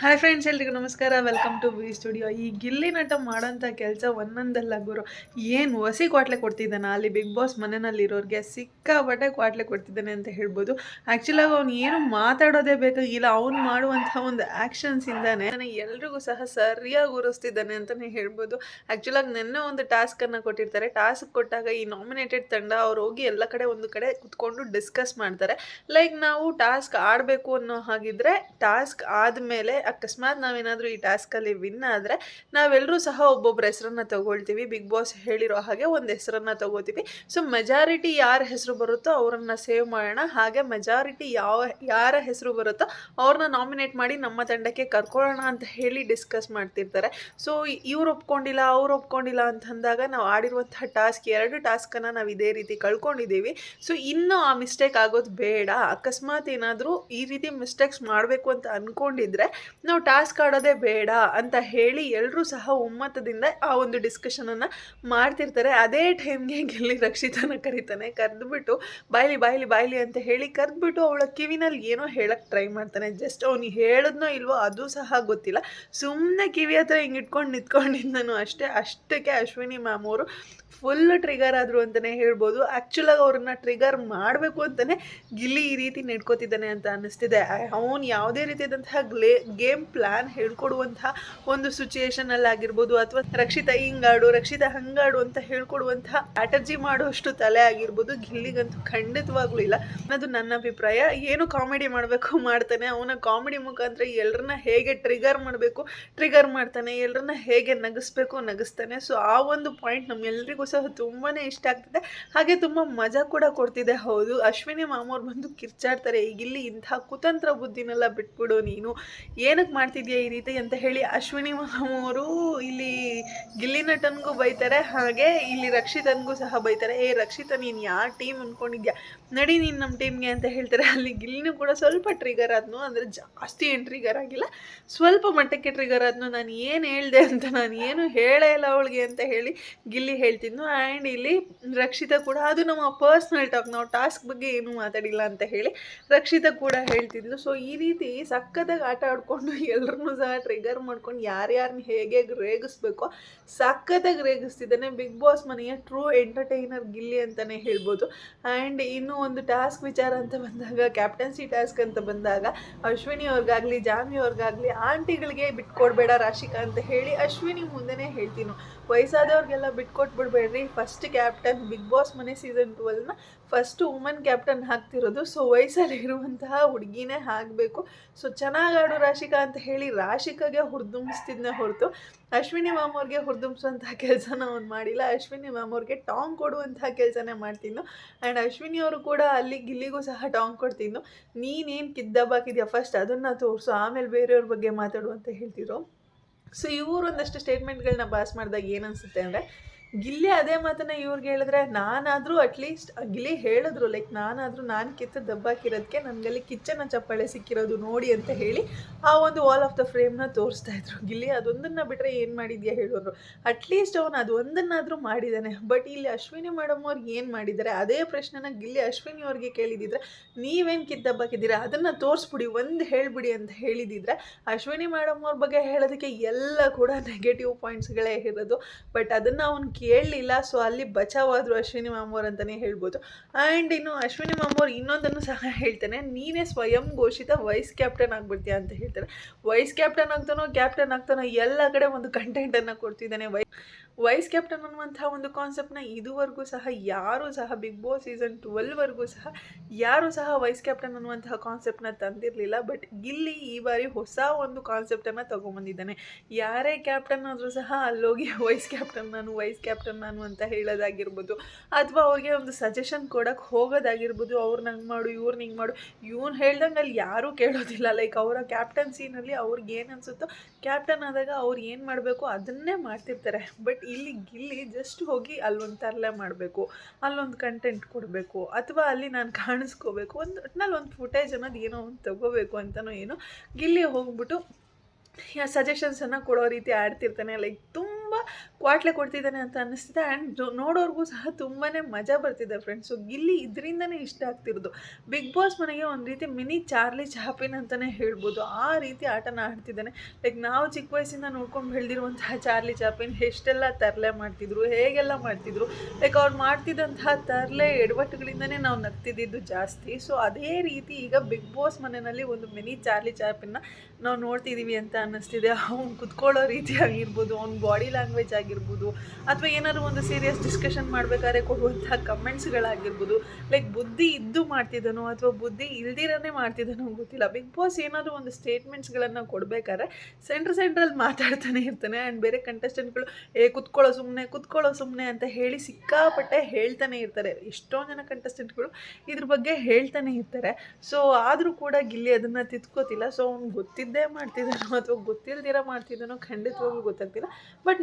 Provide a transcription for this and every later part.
Hi friends ಎಲ್ರಿಗೂ ನಮಸ್ಕಾರ. Welcome to V studio ಈ ಗಿಲ್ಲಿ ನಟ ಮಾಡೋಂಥ ಕೆಲಸ ಒಂದೊಂದಲ್ಲ ಗುರು. ಏನು ಹೊಸಿ ಕ್ವಾಟ್ಲೆ ಕೊಡ್ತಿದ್ದಾನೆ? ಅಲ್ಲಿ ಬಿಗ್ ಬಾಸ್ ಮನೆಯಲ್ಲಿರೋರಿಗೆ ಸಿಕ್ಕಾಪಟ್ಟೆ ಕ್ವಾಟ್ಲೆ ಕೊಡ್ತಿದ್ದಾನೆ ಅಂತ ಹೇಳ್ಬೋದು. ಆ್ಯಕ್ಚುಲಾಗಿ ಅವ್ನು ಏನು ಮಾತಾಡೋದೇ ಬೇಕಾಗಿಲ್ಲ ಅವ್ನು ಮಾಡುವಂಥ ಒಂದು ಆ್ಯಕ್ಷನ್ಸಿಂದಾನೆ ಎಲ್ರಿಗೂ ಸಹ ಸರಿಯಾಗಿ ಉರಿಸ್ತಿದ್ದಾನೆ ಅಂತಲೇ ಹೇಳ್ಬೋದು. ಆ್ಯಕ್ಚುಲಾಗಿ ನಿನ್ನೆ ಒಂದು ಟಾಸ್ಕನ್ನು ಕೊಟ್ಟಿರ್ತಾರೆ. ಟಾಸ್ಕ್ ಕೊಟ್ಟಾಗ ಈ ನಾಮಿನೇಟೆಡ್ ತಂಡ ಅವ್ರು ಹೋಗಿ ಎಲ್ಲ ಕಡೆ ಒಂದು ಕಡೆ ಕುತ್ಕೊಂಡು ಡಿಸ್ಕಸ್ ಮಾಡ್ತಾರೆ. ಲೈಕ್ ನಾವು ಟಾಸ್ಕ್ ಆಡಬೇಕು ಅನ್ನೋ ಹಾಗಿದ್ರೆ ಟಾಸ್ಕ್ ಆದಮೇಲೆ ಅಕಸ್ಮಾತ್ ನಾವೇನಾದರೂ ಈ ಟಾಸ್ಕಲ್ಲಿ ವಿನ್ ಆದರೆ ನಾವೆಲ್ಲರೂ ಸಹ ಒಬ್ಬೊಬ್ಬರ ಹೆಸರನ್ನು ತಗೊಳ್ತೀವಿ. ಬಿಗ್ ಬಾಸ್ ಹೇಳಿರೋ ಹಾಗೆ ಒಂದು ಹೆಸರನ್ನು ತಗೋತೀವಿ. ಸೊ ಮೆಜಾರಿಟಿ ಯಾರ ಹೆಸರು ಬರುತ್ತೋ ಅವರನ್ನು ಸೇವ್ ಮಾಡೋಣ. ಹಾಗೆ ಮೆಜಾರಿಟಿ ಯಾವ, ಯಾರ ಹೆಸರು ಬರುತ್ತೋ ಅವ್ರನ್ನ ನಾಮಿನೇಟ್ ಮಾಡಿ ನಮ್ಮ ತಂಡಕ್ಕೆ ಕರ್ಕೊಳ್ಳೋಣ ಅಂತ ಹೇಳಿ ಡಿಸ್ಕಸ್ ಮಾಡ್ತಿರ್ತಾರೆ. ಸೊ ಇವ್ರು ಒಪ್ಕೊಂಡಿಲ್ಲ, ಅವ್ರು ಒಪ್ಕೊಂಡಿಲ್ಲ ಅಂತಂದಾಗ ನಾವು ಆಡಿರುವಂಥ ಟಾಸ್ಕ್, ಎರಡು ಟಾಸ್ಕನ್ನು ನಾವು ಇದೇ ರೀತಿ ಕಳ್ಕೊಂಡಿದ್ದೀವಿ. ಸೊ ಇನ್ನೂ ಆ ಮಿಸ್ಟೇಕ್ ಆಗೋದು ಬೇಡ. ಅಕಸ್ಮಾತ್ ಏನಾದರೂ ಈ ರೀತಿ ಮಿಸ್ಟೇಕ್ಸ್ ಮಾಡಬೇಕು ಅಂತ ಅಂದ್ಕೊಂಡಿದ್ರೆ ನಾವು ಟಾಸ್ಕ್ ಆಡೋದೇ ಬೇಡ ಅಂತ ಹೇಳಿ ಎಲ್ಲರೂ ಸಹ ಒಮ್ಮತದಿಂದ ಆ ಒಂದು ಡಿಸ್ಕಷನನ್ನು ಮಾಡ್ತಿರ್ತಾರೆ. ಅದೇ ಟೈಮ್ಗೆ ಗಿಲ್ಲಿ ರಕ್ಷಿತನ ಕರೀತಾನೆ. ಕರೆದ್ಬಿಟ್ಟು ಬಾಯ್ಲಿ ಬಾಯ್ಲಿ ಬಾಯ್ಲಿ ಅಂತ ಹೇಳಿ ಕರೆದ್ಬಿಟ್ಟು ಅವಳ ಕಿವಿನಲ್ಲಿ ಏನೋ ಹೇಳಕ್ಕೆ ಟ್ರೈ ಮಾಡ್ತಾನೆ. ಜಸ್ಟ್ ಅವ್ನು ಹೇಳಿದ್ನೋ ಇಲ್ವೋ ಅದು ಸಹ ಗೊತ್ತಿಲ್ಲ. ಸುಮ್ಮನೆ ಕಿವಿ ಹತ್ರ ಹಿಂಗೆ ಇಟ್ಕೊಂಡು ನಿಂತ್ಕೊಂಡಿದ್ದನು ಅಷ್ಟೇ. ಅಷ್ಟಕ್ಕೆ ಅಶ್ವಿನಿ ಮ್ಯಾಮ್ ಅವರು ಫುಲ್ ಟ್ರಿಗರ್ ಆದರು ಅಂತಲೇ ಹೇಳ್ಬೋದು. ಆ್ಯಕ್ಚುಲಾಗಿ ಅವ್ರನ್ನ ಟ್ರಿಗರ್ ಮಾಡಬೇಕು ಅಂತಲೇ ಗಿಲ್ಲಿ ಈ ರೀತಿ ನೆಡ್ಕೋತಿದ್ದಾನೆ ಅಂತ ಅನ್ನಿಸ್ತಿದೆ. ಅವನು ಯಾವುದೇ ರೀತಿಯಾದಂತಹ ಗ್ಲೇ ಪ್ಲ್ಯಾನ್ ಹೇಳ್ಕೊಡುವಂತಹ ಒಂದು ಸಿಚುಯೇಷನಲ್ಲಿ ಆಗಿರ್ಬೋದು ಅಥವಾ ರಕ್ಷಿತ ಹಿಂಗಾಡು, ರಕ್ಷಿತ ಹಂಗಾಡು ಅಂತ ಹೇಳ್ಕೊಡುವಂತಹ ಸ್ಟ್ರಾಟಜಿ ಮಾಡುವಷ್ಟು ತಲೆ ಆಗಿರ್ಬೋದು, ಗಿಲ್ಲಿಗಂತೂ ಖಂಡಿತವಾಗ್ಲೂ ಇಲ್ಲ. ಅನ್ನೋದು ನನ್ನ ಅಭಿಪ್ರಾಯ. ಏನು ಕಾಮಿಡಿ ಮಾಡಬೇಕು ಮಾಡ್ತಾನೆ, ಅವನ ಕಾಮಿಡಿ ಮುಖಾಂತರ ಎಲ್ಲರನ್ನ ಹೇಗೆ ಟ್ರಿಗರ್ ಮಾಡಬೇಕು ಟ್ರಿಗರ್ ಮಾಡ್ತಾನೆ ಎಲ್ಲರನ್ನ ಹೇಗೆ ನಗಿಸ್ಬೇಕು, ನಗಿಸ್ತಾನೆ. ಸೊ ಆ ಒಂದು ಪಾಯಿಂಟ್ ನಮ್ಮೆಲ್ಲರಿಗೂ ಸಹ ತುಂಬಾ ಇಷ್ಟ ಆಗ್ತಿದೆ. ಹಾಗೆ ತುಂಬ ಮಜಾ ಕೂಡ ಕೊಡ್ತಿದೆ. ಹೌದು, ಅಶ್ವಿನಿ ಮಾಮೋರ್ ಬಂದು ಕಿರ್ಚಾಡ್ತಾರೆ. ಈಗಿಲ್ಲಿ ಇಂಥ ಕುತಂತ್ರ ಬುದ್ಧಿನೆಲ್ಲ ಬಿಟ್ಬಿಡು ನೀನು. ಏನಕ್ಕೆ ಮಾಡ್ತಿದ್ಯಾ ಈ ರೀತಿ ಅಂತ ಹೇಳಿ ಅಶ್ವಿನಿ ಮಹಮೂರು ಇಲ್ಲಿ ಗಿಲ್ಲಿ ನಟನ್ಗೂ ಬೈತಾರೆ, ಹಾಗೆ ಇಲ್ಲಿ ರಕ್ಷಿತನ್ಗೂ ಸಹ ಬೈತಾರೆ. ಏ, ರಕ್ಷಿತ, ನೀನು ಯಾವ ಟೀಮ್ ಅಂದ್ಕೊಂಡಿದ್ಯಾ ನಡಿ ನೀನು ನಮ್ಮ ಟೀಮ್ಗೆ ಅಂತ ಹೇಳ್ತಾರೆ. ಅಲ್ಲಿ ಗಿಲ್ಲಿನೂ ಕೂಡ ಸ್ವಲ್ಪ ಟ್ರಿಗರ್ ಆದ್ನು, ಅಂದರೆ ಜಾಸ್ತಿ ಏನು ಟ್ರಿಗರ್ ಆಗಿಲ್ಲ. ಸ್ವಲ್ಪ ಮಟ್ಟಕ್ಕೆ ಟ್ರಿಗರ್ ಆದ್ನು. ನಾನು ಏನು ಹೇಳಿದೆ ಅಂತ ನಾನು ಏನು ಹೇಳೇ ಇಲ್ಲ ಅವಳಿಗೆ ಅಂತ ಹೇಳಿ ಗಿಲ್ಲಿ ಹೇಳ್ತಿದ್ನು. ಆ್ಯಂಡ್ ಇಲ್ಲಿ ರಕ್ಷಿತ ಕೂಡ, ಅದು ನಮ್ಮ ಪರ್ಸ್ನಲ್ ಟಾಕ್ ನಾವು ಟಾಸ್ಕ್ ಬಗ್ಗೆ ಏನೂ ಮಾತಾಡಿಲ್ಲ ಅಂತ ಹೇಳಿ ರಕ್ಷಿತ ಕೂಡ ಹೇಳ್ತಿದ್ಲು. ಸೊ ಈ ರೀತಿ ಸಕ್ಕತ್ತಾಗಿ ಆಟ ಆಡ್ಕೊಂಡು ಎಲ್ಲರನ್ನೂ ಸಹ ಟ್ರಿಗರ್ ಮಾಡ್ಕೊಂಡು ಯಾರ್ಯಾರನ್ನ ಹೇಗೆ ರೇಗಿಸ್ಬೇಕು ಸಖತ್ತಾಗಿ ರೇಗಿಸ್ತಿದ್ದಾನೆ. ಬಿಗ್ ಬಾಸ್ ಮನೆಯ ಟ್ರೂ ಎಂಟರ್ಟೈನರ್ ಗಿಲ್ಲಿ ಅಂತಲೇ ಹೇಳ್ಬೋದು. ಆ್ಯಂಡ್ ಇನ್ನು ಒಂದು ಟಾಸ್ಕ್ ವಿಚಾರ ಅಂತ ಬಂದಾಗ ಕ್ಯಾಪ್ಟನ್ಸಿ ಟಾಸ್ಕ್ ಅಂತ ಬಂದಾಗ, ಅಶ್ವಿನಿ ಅವ್ರಿಗಾಗಲಿ ಜಾಮಿ ಅವ್ರಿಗಾಗಲಿ, ಆಂಟಿಗಳಿಗೆ ಬಿಟ್ಕೊಡ್ಬೇಡ ರಾಶಿಕಾ ಅಂತ ಹೇಳಿ ಅಶ್ವಿನಿ ಮುಂದೆನೇ ಹೇಳ್ತೀನಿ. ವಯಸ್ಸಾದವ್ರಿಗೆಲ್ಲ ಬಿಟ್ಕೊಟ್ಬಿಡ್ಬೇಡ್ರಿ. ಫಸ್ಟ್ ಕ್ಯಾಪ್ಟನ್ ಬಿಗ್ ಬಾಸ್ ಮನೆ ಸೀಸನ್ ಟ್ವೆಲ್ನ ಫಸ್ಟ್ ವುಮನ್ ಕ್ಯಾಪ್ಟನ್ ಹಾಕ್ತಿರೋದು ಸೊ ವಯಸ್ಸಲ್ಲಿ ಇರುವಂತಹ ಹುಡುಗಿನೇ ಆಗಬೇಕು. ಸೊ ಚೆನ್ನಾಗಿ ಆಡು ರಾಶಿಕಾ. ಅಂತ ಹೇಳಿ ರಾಶಿಕಾಗೆ ಹುರಿದುಂಬಿಸ್ತಿದ್ನೇ ಹೊರತು ಅಶ್ವಿನಿ ಮ್ಯಾಮ್ ಹುರಿದುಂಬಿಸುವಂತಹ ಕೆಲಸನ ಅವ್ನು ಮಾಡಿಲ್ಲ. ಅಶ್ವಿನಿ ಮ್ಯಾಮ್ ಟಾಂಗ್ ಕೊಡುವಂತಹ ಕೆಲಸನೇ ಮಾಡ್ತಿದ್ನು ಆ್ಯಂಡ್ ಅಶ್ವಿನಿ ಅವರು ಕೂಡ ಅಲ್ಲಿ ಗಿಲ್ಲಿಗೂ ಸಹ ಟಾಂಗ್ ಕೊಡ್ತಿದ್ನು ನೀನೇನು ಕಿದ್ದಬಾಕಿದ್ಯಾ ಫಸ್ಟ್ ಅದನ್ನು ತೋರಿಸು, ಆಮೇಲೆ ಬೇರೆಯವ್ರ ಬಗ್ಗೆ ಮಾತಾಡು ಅಂತ ಹೇಳ್ತಿದ್ರು. ಸೊ ಇವರು ಒಂದಷ್ಟು ಸ್ಟೇಟ್ಮೆಂಟ್ಗಳನ್ನ ಪಾಸ್ ಮಾಡಿದಾಗ ಏನನ್ಸುತ್ತೆ ಅಂದರೆ ಗಿಲ್ಲಿ ಅದೇ ಮಾತನ್ನ ಇವ್ರಿಗೆ ಹೇಳಿದ್ರೆ ನಾನಾದರೂ ಅಟ್ಲೀಸ್ಟ್ ಗಿಲ್ಲಿ ಹೇಳಿದ್ರು ಲೈಕ್ ನಾನಾದರೂ ನಾನು ಕಿತ್ತು ದಬ್ಬಾಕಿರೋದಕ್ಕೆ ನನಗಲ್ಲಿ ಕಿಚ್ಚನ ಚಪ್ಪಾಳೆ ಸಿಕ್ಕಿರೋದು ನೋಡಿ ಅಂತ ಹೇಳಿ ಆ ಒಂದು ವಾಲ್ ಆಫ್ ದ ಫ್ರೇಮ್ನ ತೋರಿಸ್ತಾ ಇದ್ರು. ಗಿಲ್ಲಿ ಅದೊಂದನ್ನು ಬಿಟ್ಟರೆ ಏನು ಮಾಡಿದ್ಯಾ ಹೇಳೋರು. ಅಟ್ಲೀಸ್ಟ್ ಅವನು ಅದು ಒಂದನ್ನಾದರೂ ಮಾಡಿದ್ದಾನೆ ಬಟ್ ಇಲ್ಲಿ ಅಶ್ವಿನಿ ಮೇಡಮ್ ಅವ್ರಿಗೆ ಏನು ಮಾಡಿದ್ದಾರೆ ಅದೇ ಪ್ರಶ್ನೆನ ಗಿಲ್ಲಿ ಅಶ್ವಿನಿ ಅವ್ರಿಗೆ ಕೇಳಿದಿದ್ರೆ, ನೀವೇನು ಕಿದ್ದಬ್ಬಾಕಿದ್ದೀರಾ ಅದನ್ನು ತೋರಿಸ್ಬಿಡಿ, ಒಂದು ಹೇಳಿಬಿಡಿ ಅಂತ ಹೇಳಿದಿದ್ರೆ ಅಶ್ವಿನಿ ಮೇಡಮ್ ಅವ್ರ ಬಗ್ಗೆ ಹೇಳೋದಕ್ಕೆ ಎಲ್ಲ ಕೂಡ ನೆಗೆಟಿವ್ ಪಾಯಿಂಟ್ಸ್ಗಳೇ ಇರೋದು. ಬಟ್ ಅದನ್ನು ಅವ್ನು ಕೇಳಲಿಲ್ಲ. ಸೊ ಅಲ್ಲಿ ಬಚಾವಾದರು ಅಶ್ವಿನಿ ಮಾಮೂರ್ ಅಂತಲೇ ಹೇಳ್ಬೋದು. ಆ್ಯಂಡ್ ಇನ್ನು ಅಶ್ವಿನಿ ಮಾಮೂರ್ ಇನ್ನೊಂದನ್ನು ಸಹ ಹೇಳ್ತಾನೆ. ನೀನೇ ಸ್ವಯಂ ಘೋಷಿತ ವೈಸ್ ಕ್ಯಾಪ್ಟನ್ ಆಗ್ಬಿಡ್ತೀಯ ಅಂತ ಹೇಳ್ತಾರೆ. ವೈಸ್ ಕ್ಯಾಪ್ಟನ್ ಆಗ್ತಾನೋ ಕ್ಯಾಪ್ಟನ್ ಆಗ್ತಾನೋ, ಎಲ್ಲ ಕಡೆ ಒಂದು ಕಂಟೆಂಟನ್ನು ಕೊಡ್ತಿದ್ದಾನೆ. ವೈ ವೈಸ್ ಕ್ಯಾಪ್ಟನ್ ಅನ್ನುವಂಥ ಒಂದು ಕಾನ್ಸೆಪ್ಟ್ನ ಇದುವರೆಗೂ ಸಹ, ಯಾರೂ ಸಹ ಬಿಗ್ ಬಾಸ್ ಸೀಸನ್ ಟ್ವೆಲ್ವರೆಗೂ ಸಹ, ಯಾರೂ ಸಹ ವೈಸ್ ಕ್ಯಾಪ್ಟನ್ ಅನ್ನುವಂತಹ ಕಾನ್ಸೆಪ್ಟ್ನ ತಂದಿರಲಿಲ್ಲ. ಬಟ್ ಗಿಲ್ಲಿ ಈ ಬಾರಿ ಹೊಸ ಒಂದು ಕಾನ್ಸೆಪ್ಟನ್ನು ತೊಗೊಂಬಂದಿದ್ದಾನೆ. ಯಾರೇ ಕ್ಯಾಪ್ಟನ್ ಆದರೂ ಸಹ ಅಲ್ಲೋಗಿ ವೈಸ್ ಕ್ಯಾಪ್ಟನ್ ನಾನು, ವೈಸ್ ಕ್ಯಾಪ್ಟನ್ ನಾನು ಅಂತ ಹೇಳೋದಾಗಿರ್ಬೋದು, ಅಥವಾ ಅವ್ರಿಗೆ ಒಂದು ಸಜೆಷನ್ ಕೊಡೋಕ್ಕೆ ಹೋಗೋದಾಗಿರ್ಬೋದು, ಅವ್ರು ನಂಗೆ ಮಾಡು, ಇವ್ರು ಹಿಂಗೆ ಮಾಡು, ಇವ್ನು ಹೇಳ್ದಂಗೆ ಅಲ್ಲಿ ಯಾರೂ ಕೇಳೋದಿಲ್ಲ. ಲೈಕ್ ಅವರ ಕ್ಯಾಪ್ಟನ್ಸಿನಲ್ಲಿ ಅವ್ರಿಗೆ ಏನು ಅನಿಸುತ್ತೋ ಕ್ಯಾಪ್ಟನ್ ಆದಾಗ ಅವ್ರು ಏನು ಮಾಡಬೇಕು ಅದನ್ನೇ ಮಾಡ್ತಿರ್ತಾರೆ. ಬಟ್ ಇಲ್ಲಿ ಗಿಲ್ಲಿ ಜಸ್ಟ್ ಹೋಗಿ ಅಲ್ಲೊಂದು ತರಲೆ ಮಾಡಬೇಕು, ಅಲ್ಲೊಂದು ಕಂಟೆಂಟ್ ಕೊಡಬೇಕು, ಅಥವಾ ಅಲ್ಲಿ ನಾನು ಕಾಣಿಸ್ಕೋಬೇಕು, ಒಂದು ಒಟ್ಟಿನಲ್ಲಿ ಒಂದು ಫುಟೇಜ್ ಅನ್ನೋದು ಏನೋ ಒಂದು ತಗೋಬೇಕು ಅಂತಲೂ ಏನೋ, ಗಿಲ್ಲಿ ಹೋಗ್ಬಿಟ್ಟು ಸಜೆಷನ್ಸನ್ನು ಕೊಡೋ ರೀತಿ ಆಡ್ತಿರ್ತಾನೆ ಲೈಕ್ ತುಂಬ ತುಂಬ ಕ್ವಾಟ್ಲೆ ಕೊಡ್ತಿದ್ದಾನೆ ಅಂತ ಅನ್ನಿಸ್ತಿದೆ. ಆ್ಯಂಡ್ ನೋಡೋರ್ಗೂ ಸಹ ತುಂಬಾ ಮಜಾ ಬರ್ತಿದೆ ಫ್ರೆಂಡ್ಸ್ ಸೊ ಗಿಲ್ಲಿ ಇದರಿಂದನೇ ಇಷ್ಟ ಆಗ್ತಿರೋದು. ಬಿಗ್ ಬಾಸ್ ಮನೆಗೆ ಒಂದು ರೀತಿ ಮಿನಿ ಚಾರ್ಲಿ ಚಾಪಿನ್ ಅಂತಲೇ ಹೇಳ್ಬೋದು. ಆ ರೀತಿ ಆಟನ ಆಡ್ತಿದ್ದಾನೆ. ಲೈಕ್ ನಾವು ಚಿಕ್ಕ ವಯಸ್ಸಿಂದ ನೋಡ್ಕೊಂಡು ಬೆಳೆದಿರುವಂತಹ ಚಾರ್ಲಿ ಚಾಪಿನ್ ಎಷ್ಟೆಲ್ಲ ತರಲೆ ಮಾಡ್ತಿದ್ರು, ಹೇಗೆಲ್ಲ ಮಾಡ್ತಿದ್ರು. ಲೈಕ್ ಅವ್ರು ಮಾಡ್ತಿದ್ದಂತಹ ತರಲೆ ಎಡವಟ್ಟುಗಳಿಂದನೇ ನಾವು ನಗ್ತಿದ್ದಿದ್ದು ಜಾಸ್ತಿ. ಸೊ ಅದೇ ರೀತಿ ಈಗ ಬಿಗ್ ಬಾಸ್ ಮನೆಯಲ್ಲಿ ಒಂದು ಮಿನಿ ಚಾರ್ಲಿ ಚಾಪಿನ ನಾವು ನೋಡ್ತಿದ್ದೀವಿ ಅಂತ ಅನ್ನಿಸ್ತಿದೆ. ಅವ್ನು ಕುತ್ಕೊಳ್ಳೋ ರೀತಿ ಆಗಿರ್ಬೋದು, ಅವ್ನ ಬಾಡಿ ಲ್ಯಾಂಗ್ವೇಜ್ ಆಗಿರ್ಬೋದು. ಅಥವಾ ಏನಾದ್ರು ಒಂದು ಸೀರಿಯಸ್ ಡಿಸ್ಕಷನ್ ಮಾಡಬೇಕಾದ್ರೆ ಕೊಡುವಂಥ ಕಮೆಂಟ್ಸ್ಗಳಾಗಿರ್ಬೋದು ಲೈಕ್ ಬುದ್ಧಿ ಇದ್ದು ಮಾಡ್ತಿದ್ದಾನೋ ಅಥವಾ ಬುದ್ಧಿ ಇಲ್ದಿರನೇ ಮಾಡ್ತಿದ್ದಾನೋ ಗೊತ್ತಿಲ್ಲ. ಬಿಗ್ ಬಾಸ್ ಏನಾದರೂ ಒಂದು ಸ್ಟೇಟ್ಮೆಂಟ್ಸ್ಗಳನ್ನು ಕೊಡಬೇಕಾದ್ರೆ ಸೆಂಟ್ರ್ ಸೆಂಟ್ರಲ್ಲಿ ಮಾತಾಡ್ತಾನೆ ಇರ್ತಾನೆ ಆ್ಯಂಡ್ ಬೇರೆ ಕಂಟೆಸ್ಟೆಂಟ್ಗಳು ಏ ಕುತ್ಕೊಳ್ಳೋ ಸುಮ್ಮನೆ ಕುತ್ಕೊಳ್ಳೋ ಸುಮ್ಮನೆ ಅಂತ ಹೇಳಿ ಸಿಕ್ಕಾಪಟ್ಟೆ ಹೇಳ್ತಾನೆ ಇರ್ತಾರೆ. ಎಷ್ಟೊಂದು ಜನ ಕಂಟೆಸ್ಟೆಂಟ್ಗಳು ಇದ್ರ ಬಗ್ಗೆ ಹೇಳ್ತಾನೆ ಇರ್ತಾರೆ. ಸೊ ಆದರೂ ಕೂಡ ಗಿಲ್ಲಿ ಅದನ್ನು ತಿದ್ಕೋತಿಲ್ಲ. ಸೊ ಅವ್ನು ಗೊತ್ತಿದ್ದೇ ಮಾಡ್ತಿದ್ದಾನೋ ಅಥವಾ ಗೊತ್ತಿಲ್ದಿರ ಮಾಡ್ತಿದ್ದಾನೋ ಖಂಡಿತವಾಗ್ಲೂ ಗೊತ್ತಾಗ್ತಿಲ್ಲ. ಬಟ್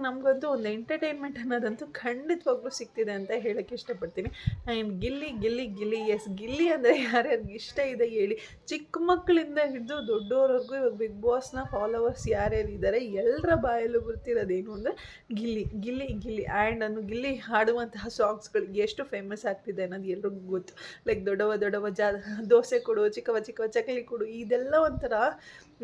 ನೋಡೋರ್ಗೆ ನಮಗಂತೂ ಒಂದು ಎಂಟರ್ಟೈನ್ಮೆಂಟ್ ಅನ್ನೋದಂತೂ ಖಂಡಿತವಾಗ್ಲೂ ಸಿಗ್ತಿದೆ ಅಂತ ಹೇಳೋಕ್ಕೆ ಇಷ್ಟಪಡ್ತೀನಿ. ಆ್ಯಂಡ್ ಗಿಲ್ಲಿ ಗಿಲ್ಲಿ ಗಿಲ್ಲಿ ಎಸ್ ಗಿಲ್ಲಿ ಅಂದರೆ ಯಾರ್ಯಾರಿಗೆ ಇಷ್ಟ ಇದೆ ಹೇಳಿ. ಚಿಕ್ಕ ಮಕ್ಕಳಿಂದ ಹಿಡಿದು ದೊಡ್ಡವರವರೆಗೂ ಇವಾಗ ಬಿಗ್ ಬಾಸ್ನ ಫಾಲೋವರ್ಸ್ ಯಾರ್ಯಾರು ಇದ್ದಾರೆ ಎಲ್ಲರ ಬಾಯಲ್ಲೂ ಬರ್ತಿರೋದೇನು ಅಂದರೆ ಗಿಲ್ಲಿ ಗಿಲ್ಲಿ ಗಿಲ್ಲಿ. ಆ್ಯಂಡ್ ನಾನು ಗಿಲ್ಲಿ ಹಾಡುವಂತಹ ಸಾಂಗ್ಸ್ಗಳಿಗೆ ಎಷ್ಟು ಫೇಮಸ್ ಆಗ್ತಿದೆ ಅನ್ನೋದು ಎಲ್ರಿಗೂ ಗೊತ್ತು. ಲೈಕ್ ದೊಡ್ಡವ ದೊಡ್ಡವ ಜಾ, ದೋಸೆ ಕೊಡು, ಚಿಕ್ಕವ ಚಿಕ್ಕವ ಚಕ್ಲಿ ಕೊಡು, ಇದೆಲ್ಲ ಒಂಥರ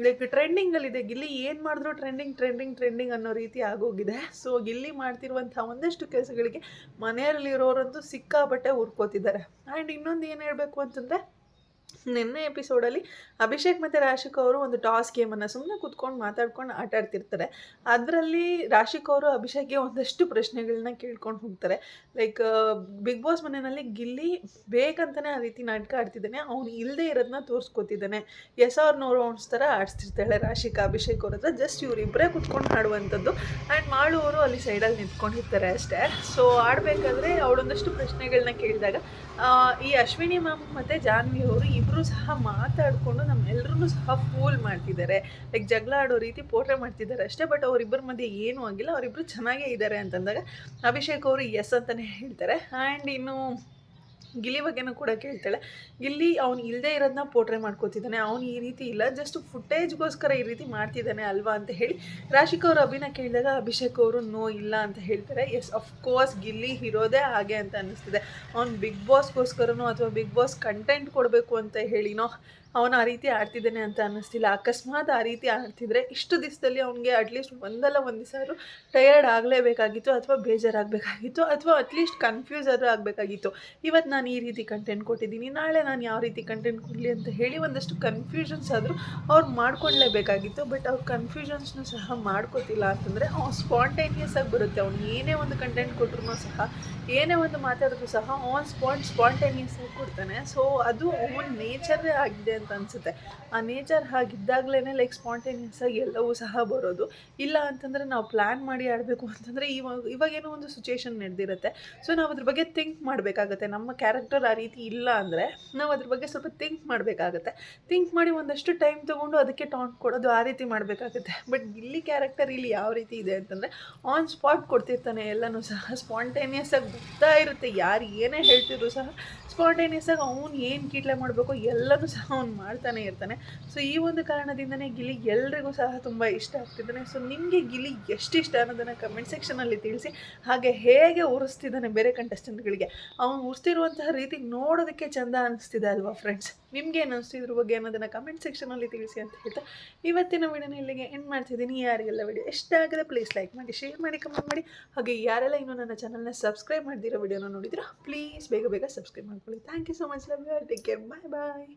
ಲೈಕ್ ಟ್ರೆಂಡಿಂಗಲ್ಲಿದೆ ಗಿಲ್ಲಿ ಏನು ಮಾಡಿದ್ರು ಟ್ರೆಂಡಿಂಗ್ ಟ್ರೆಂಡಿಂಗ್ ಟ್ರೆಂಡಿಂಗ್ ಅನ್ನೋ ರೀತಿ ಆಗೋಗಿದೆ. ಸೊ ಗಿಲ್ಲಿ ಮಾಡ್ತಿರುವಂಥ ಒಂದಷ್ಟು ಕೆಲಸಗಳಿಗೆ ಮನೆಯಲ್ಲಿರೋರಂತೂ ಸಿಕ್ಕಾಪಟ್ಟೆ ಹುರ್ಕೋತಿದ್ದಾರೆ. ಆ್ಯಂಡ್ ಇನ್ನೊಂದು ಏನು ಹೇಳಬೇಕು ಅಂತಂದರೆ ನಿನ್ನೆ ಎಪಿಸೋಡಲ್ಲಿ ಅಭಿಷೇಕ್ ಮತ್ತು ರಾಶಿಕ್ ಅವರು ಒಂದು ಟಾಸ್ ಗೇಮನ್ನು ಸುಮ್ಮನೆ ಕೂತ್ಕೊಂಡು ಮಾತಾಡ್ಕೊಂಡು ಆಟ ಆಡ್ತಿರ್ತಾರೆ. ಅದರಲ್ಲಿ ರಾಶಿಕ್ ಅವರು ಅಭಿಷೇಕ್ಗೆ ಒಂದಷ್ಟು ಪ್ರಶ್ನೆಗಳನ್ನ ಕೇಳ್ಕೊಂಡು ಹೋಗ್ತಾರೆ. ಲೈಕ್ ಬಿಗ್ ಬಾಸ್ ಮನೆಯಲ್ಲಿ ಗಿಲ್ಲಿ ಬೇಕಂತಲೇ ಆ ರೀತಿ ನಾಟಕ ಆಡ್ತಿದ್ದಾನೆ. ಅವ್ನು ಇಲ್ಲದೆ ಇರೋದನ್ನ ತೋರಿಸ್ಕೊತಿದ್ದಾನೆ. ಎಸ್ ಅವ್ರು ನೋಡೋ ಥರ ಆಡಿಸ್ತಿರ್ತಾಳೆ ರಾಶಿಕಾ ಅಭಿಷೇಕ್ ಅವ್ರ ಹತ್ರ. ಜಸ್ಟ್ ಇವರಿಬ್ಬರೇ ಕುತ್ಕೊಂಡು ಆಡುವಂಥದ್ದು. ಆ್ಯಂಡ್ ಮಾಡುವವರು ಅಲ್ಲಿ ಸೈಡಲ್ಲಿ ನಿಂತ್ಕೊಂಡಿರ್ತಾರೆ ಅಷ್ಟೇ. ಸೊ ಆಡಬೇಕಾದ್ರೆ ಅವಳೊಂದಷ್ಟು ಪ್ರಶ್ನೆಗಳನ್ನ ಕೇಳಿದಾಗ ಈ ಅಶ್ವಿನಿ ಮ್ಯಾಮ್ ಮತ್ತು ಜಾನ್ವಿ ಅವರು ಇಬ್ಬರು ಸಹ ಮಾತಾಡಿಕೊಂಡು ನಮ್ಮೆಲ್ಲರೂ ಸಹ ಫೂಲ್ ಮಾಡ್ತಿದ್ದಾರೆ. ಲೈಕ್ ಜಗಳ ಆಡೋ ರೀತಿ ಪೋಟ್ರೆ ಮಾಡ್ತಿದ್ದಾರೆ ಅಷ್ಟೇ ಬಟ್ ಅವರಿಬ್ಬರ ಮಧ್ಯೆ ಏನೂ ಆಗಿಲ್ಲ. ಅವರಿಬ್ಬರು ಚೆನ್ನಾಗೇ ಇದ್ದಾರೆ ಅಂತಂದಾಗ ಅಭಿಷೇಕ್ ಅವರು ಎಸ್ ಅಂತಲೇ ಹೇಳ್ತಾರೆ. ಆ್ಯಂಡ್ ಇನ್ನು ಗಿಲ್ಲಿ ಬಗ್ಗೆನೂ ಕೂಡ ಕೇಳ್ತಾಳೆ. ಗಿಲ್ಲಿ ಅವ್ನು ಇಲ್ಲದೆ ಇರೋದನ್ನ ಪೋಟ್ರೆ ಮಾಡ್ಕೋತಿದ್ದಾನೆ. ಅವ್ನು ಈ ರೀತಿ ಇಲ್ಲ. ಜಸ್ಟ್ ಫುಟೇಜ್ಗೋಸ್ಕರ ಈ ರೀತಿ ಮಾಡ್ತಿದ್ದಾನೆ ಅಲ್ವಾ ಅಂತ ಹೇಳಿ ರಾಶಿಕ್ ಅವರು ಅಭಿನ ಕೇಳಿದಾಗ ಅಭಿಷೇಕ್ ಅವರು ನೋ ಇಲ್ಲ ಅಂತ ಹೇಳ್ತಾರೆ. ಎಸ್ ಅಫ್ಕೋರ್ಸ್ ಗಿಲ್ಲಿ ಇರೋದೇ ಹಾಗೆ ಅಂತ ಅನ್ನಿಸ್ತಿದೆ. ಅವ್ನು ಬಿಗ್ ಬಾಸ್ಗೋಸ್ಕರನೋ ಅಥವಾ ಬಿಗ್ ಬಾಸ್ ಕಂಟೆಂಟ್ ಕೊಡಬೇಕು ಅಂತ ಹೇಳಿನೋ ಅವನು ಆ ರೀತಿ ಆಡ್ತಿದ್ದಾನೆ ಅಂತ ಅನ್ನಿಸ್ತಿಲ್ಲ. ಅಕಸ್ಮಾತ್ ಆ ರೀತಿ ಆಡ್ತಿದ್ರೆ ಇಷ್ಟು ದಿವಸದಲ್ಲಿ ಅವನಿಗೆ ಅಟ್ಲೀಸ್ಟ್ ಒಂದಲ್ಲ ಒಂದು ದಿವಸ ಟಯರ್ಡ್ ಆಗಲೇಬೇಕಾಗಿತ್ತು ಅಥವಾ ಬೇಜಾರಾಗಬೇಕಾಗಿತ್ತು ಅಥವಾ ಅಟ್ಲೀಸ್ಟ್ ಕನ್ಫ್ಯೂಸ್ ಆದರೂ ಆಗಬೇಕಾಗಿತ್ತು. ಇವತ್ತು ನಾನು ಈ ರೀತಿ ಕಂಟೆಂಟ್ ಕೊಟ್ಟಿದ್ದೀನಿ. ನಾಳೆ ನಾನು ಯಾವ ರೀತಿ ಕಂಟೆಂಟ್ ಕೊಡಲಿ ಅಂತ ಹೇಳಿ ಒಂದಷ್ಟು ಕನ್ಫ್ಯೂಷನ್ಸ್ ಆದರೂ ಅವ್ರು ಮಾಡ್ಕೊಳ್ಳೇಬೇಕಾಗಿತ್ತು ಬಟ್ ಅವ್ರು ಕನ್ಫ್ಯೂಷನ್ಸ್ನು ಸಹ ಮಾಡ್ಕೋತಿಲ್ಲ ಅಂತಂದರೆ ಅವ್ನು ಸ್ಪಾಂಟೇನಿಯಸ್ ಆಗಿ ಬರುತ್ತೆ. ಅವ್ನು ಏನೇ ಒಂದು ಕಂಟೆಂಟ್ ಕೊಟ್ಟರು ಸಹ, ಏನೇ ಒಂದು ಮಾತಾಡಿದ್ರು ಸಹ ಆನ್ ಸ್ಪಾಟ್ ಸ್ಪಾಂಟೇನಿಯಸ್ ಆಗಿ ಕೊಡ್ತಾನೆ. ಸೊ ಅದು ಅವನ ನೇಚರೇ ಆಗಿದೆ ಅಂತ ಅನಿಸುತ್ತೆ ಆ ನೇಚರ್ ಹಾಗಿದ್ದಾಗಲೇ ಲೈಕ್ ಸ್ಪಾಂಟೇನಿಯಸ್ ಆಗಿ ಎಲ್ಲವೂ ಸಹ ಬರೋದು. ಇಲ್ಲ ಅಂತಂದರೆ ನಾವು ಪ್ಲ್ಯಾನ್ ಮಾಡಿ ಆಡಬೇಕು ಅಂತಂದರೆ ಇವಾಗ ಇವಾಗೇನೋ ಒಂದು ಸಿಚುಯೇಷನ್ ನಡೆದಿರುತ್ತೆ. ಸೊ ನಾವು ಅದ್ರ ಬಗ್ಗೆ ಥಿಂಕ್ ಮಾಡಬೇಕಾಗತ್ತೆ. ನಮ್ಮ ಕ್ಯಾರೆಕ್ಟರ್ ಆ ರೀತಿ ಇಲ್ಲ ಅಂದರೆ ನಾವು ಅದ್ರ ಬಗ್ಗೆ ಸ್ವಲ್ಪ ಥಿಂಕ್ ಮಾಡಬೇಕಾಗತ್ತೆ. ಥಿಂಕ್ ಮಾಡಿ ಒಂದಷ್ಟು ಟೈಮ್ ತೊಗೊಂಡು ಅದಕ್ಕೆ ಟಾಂಟ್ ಕೊಡೋದು ಆ ರೀತಿ ಮಾಡಬೇಕಾಗುತ್ತೆ. ಬಟ್ ಇಲ್ಲಿ ಕ್ಯಾರೆಕ್ಟರ್ ಇಲ್ಲಿ ಯಾವ ರೀತಿ ಇದೆ ಅಂತಂದರೆ ಆನ್ ಸ್ಪಾಟ್ ಕೊಡ್ತಿರ್ತಾನೆ ಎಲ್ಲನೂ ಸಹ. ಸ್ಪಾಂಟೇನಿಯಸ್ ಆಗಿ ಗೊತ್ತಾ ಇರುತ್ತೆ. ಯಾರು ಏನೇ ಹೇಳ್ತಿದ್ರು ಸಹ. ಸ್ಪಾಂಟೇನಿಯಸ್ ಆಗಿ ಅವ್ನು ಏನು ಕೀಟ್ಲೆ ಮಾಡಬೇಕು ಎಲ್ಲನೂ ಸಹ ಅವ್ನು ಮಾಡ್ತಾನೆ ಇರ್ತಾನೆ. ಸೊ ಈ ಒಂದು ಕಾರಣದಿಂದನೇ ಗಿಲಿ ಎಲ್ರಿಗೂ ಸಹ ತುಂಬ ಇಷ್ಟ ಆಗ್ತಿದ್ದಾನೆ. ಸೊ ನಿಮಗೆ ಗಿಲಿ ಎಷ್ಟು ಇಷ್ಟ ಅನ್ನೋದನ್ನು ಕಮೆಂಟ್ ಸೆಕ್ಷನಲ್ಲಿ ತಿಳಿಸಿ, ಹಾಗೆ ಹೇಗೆ ಉರಿಸ್ತಿದ್ದಾನೆ ಬೇರೆ ಕಂಟೆಸ್ಟೆಂಟ್ಗಳಿಗೆ ಅವನು ಉರಿಸ್ತಿರುವಂತಹ ರೀತಿ ನೋಡೋದಕ್ಕೆ ಚೆಂದ ಅನಿಸ್ತಿದೆ ಅಲ್ವಾ ಫ್ರೆಂಡ್ಸ್ ನಿಮ್ಗೆ ಏನು ಅನಿಸ್ತಿದ್ರ ಬಗ್ಗೆ ಅನ್ನೋದನ್ನು ಕಮೆಂಟ್ ಸೆಕ್ಷನಲ್ಲಿ ತಿಳಿಸಿ ಅಂತ ಹೇಳ್ತಾ, ಇವತ್ತಿನ ವಿಡಿಯೋನ ಇಲ್ಲಿಗೆ ಎಂಡ್ ಮಾಡ್ತಿದ್ದೀನಿ ಯಾರಿಗೆಲ್ಲ ವಿಡಿಯೋ ಎಷ್ಟಾಗಿದೆ ಪ್ಲೀಸ್ ಲೈಕ್ ಮಾಡಿ ಶೇರ್ ಮಾಡಿ ಕಮೆಂಟ್ ಮಾಡಿ. ಹಾಗೆ ಯಾರೆಲ್ಲ ಇನ್ನೂ ನನ್ನ ಚಾನಲ್ನ ಸಬ್ಸ್ಕ್ರೈಬ್ ಮಾಡಿದಿರೋ ವಿಡಿಯೋನ ನೋಡಿದ್ರು ಪ್ಲೀಸ್ ಬೇಗ ಬೇಗ ಸಬ್ಸ್ಕ್ರೈಬ್ ಮಾಡ್ಕೊಳ್ಳಿ. Thank you so much love you take care bye bye